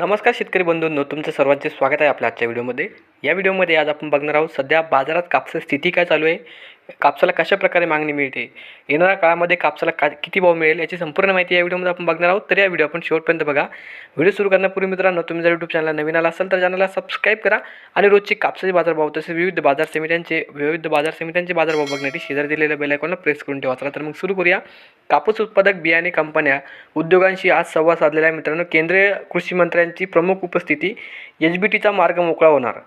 नमस्कार शेतकरी बंधूंनो तुमचं सर्वांचे स्वागत आहे आपल्या आजच्या व्हिडिओमध्ये. या व्हिडिओमध्ये आज आपण बघणार आहोत सध्या बाजारात कापसाची स्थिती काय चालू आहे? कापसाला कशा प्रकारे मागणी मिळते? येणाऱ्या काळामध्ये कापसाला का किती भाव मिळेल याची संपूर्ण माहिती या व्हिडिओमध्ये आपण बघणार आहोत. तर या व्हिडिओ आपण शेवटपर्यंत बघा. व्हिडिओ सुरू करण्यापूर्वी मित्रांनो तुम्ही जर यूट्यूब चॅनलला नवीन आला असाल तर चॅनलला सबस्क्राईब करा आणि रोजचे कापसाचे बाजारभाव तसेच विविध बाजार समित्यांचे विविध बाजार समित्यांचे बाजारभाव बघण्यासाठी शेजारी दिलेल्या बेलायकॉनला प्रेस करून ठेवा. चला तर मग सुरू करूया. कापूस उत्पादक बियाणे कंपन्या उद्योगांशी आज संवाद साधलेला आहे मित्रांनो. केंद्रीय कृषी मंत्र्यांची प्रमुख उपस्थिती एच बी टीचा मार्ग मोकळा होणार.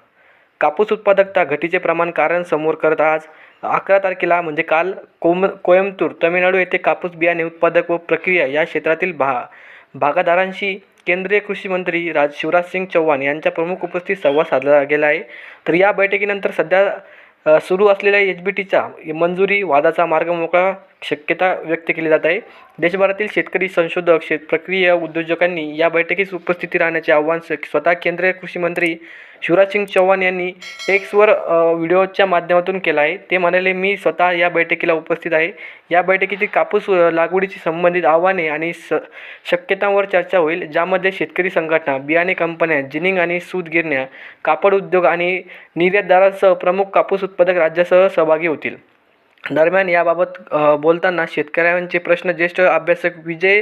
कापूस उत्पादकता घटीचे प्रमाण कारण समोर करत आज अकरा तारखेला म्हणजे काल कोम कोयंबतूर तामिळनाडू येथे कापूस बियाणे उत्पादक व प्रक्रिया या क्षेत्रातील भा भागादारांशी केंद्रीय कृषी मंत्री राज शिवराज सिंग चौहान यांच्या प्रमुख उपस्थित संवाद साधला गेला आहे. तर या बैठकीनंतर सध्या सुरू असलेल्या एच बी टीचा मंजुरी वादाचा मार्ग मोकळा शक्यता व्यक्त केली जात आहे. देशभरातील शेतकरी संशोधक शेत प्रक्रिया उद्योजकांनी या बैठकीस उपस्थिती राहण्याचे आव्हान स्वतः केंद्रीय कृषी मंत्री शिवराज सिंग चौहान यांनी एक्सवर व्हिडिओच्या माध्यमातून केला आहे. ते म्हणाले मी स्वतः या बैठकीला उपस्थित आहे. या बैठकीची कापूस लागवडीशी संबंधित आव्हाने आणि स शक्यतांवर चर्चा होईल ज्यामध्ये शेतकरी संघटना बियाणे कंपन्या जिनिंग आणि सूत गिरण्या कापड उद्योग आणि निर्यातदारांसह प्रमुख कापूस उत्पादक राज्यासह सहभागी होतील. दरम्यान याबाबत बोलताना शेतकऱ्यांचे प्रश्न ज्येष्ठ अभ्यासक विजय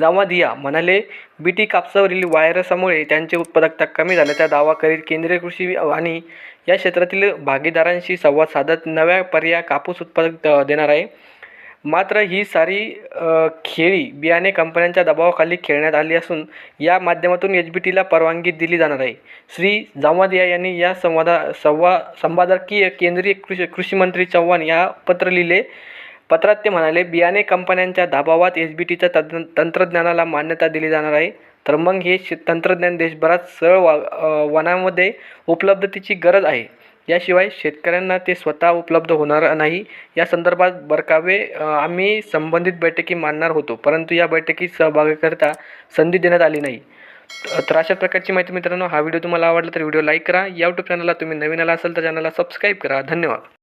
जावादिया म्हणाले बीटी कापसावरील व्हायरसमुळे त्यांची उत्पादकता कमी झाल्याचा दावा करीत केंद्रीय कृषी आणि या क्षेत्रातील भागीदारांशी संवाद साधत नव्या पर्याय कापूस उत्पादक देणार आहे. मात्र ही सारी खेळी बियाणे कंपन्यांच्या दबावाखाली खेळण्यात आली असून या माध्यमातून एच बी टीला परवानगी दिली जाणार आहे. श्री जावादिया यांनी या संवादा संवा संपादकीय केंद्रीय कृषी कृषीमंत्री चव्हाण या पत्र लिहिले पत्रात ते म्हणाले बियाणे कंपन्यांच्या दबावात एच बी टीच्या तंत्र तंत्रज्ञानाला मान्यता दिली जाणार आहे. तर मग हे तंत्रज्ञान देशभरात सरळ वा वनामध्ये उपलब्धतेची गरज आहे. याशिवाय शेतकऱ्यांना ते स्वतः उपलब्ध होणार नाही. या संदर्भात बरकावे आम्ही संबंधित बैठकी मानणार होतो परंतु या बैठकीत सहभागाकरता संधी देण्यात आली नाही. तर अशा प्रकारची माहिती मित्रांनो हा व्हिडिओ तुम्हाला आवडला तर व्हिडिओ लाईक करा. या यूट्यूब चॅनलला तुम्ही नवीन आला असाल तर चॅनलला सबस्क्राईब करा. धन्यवाद.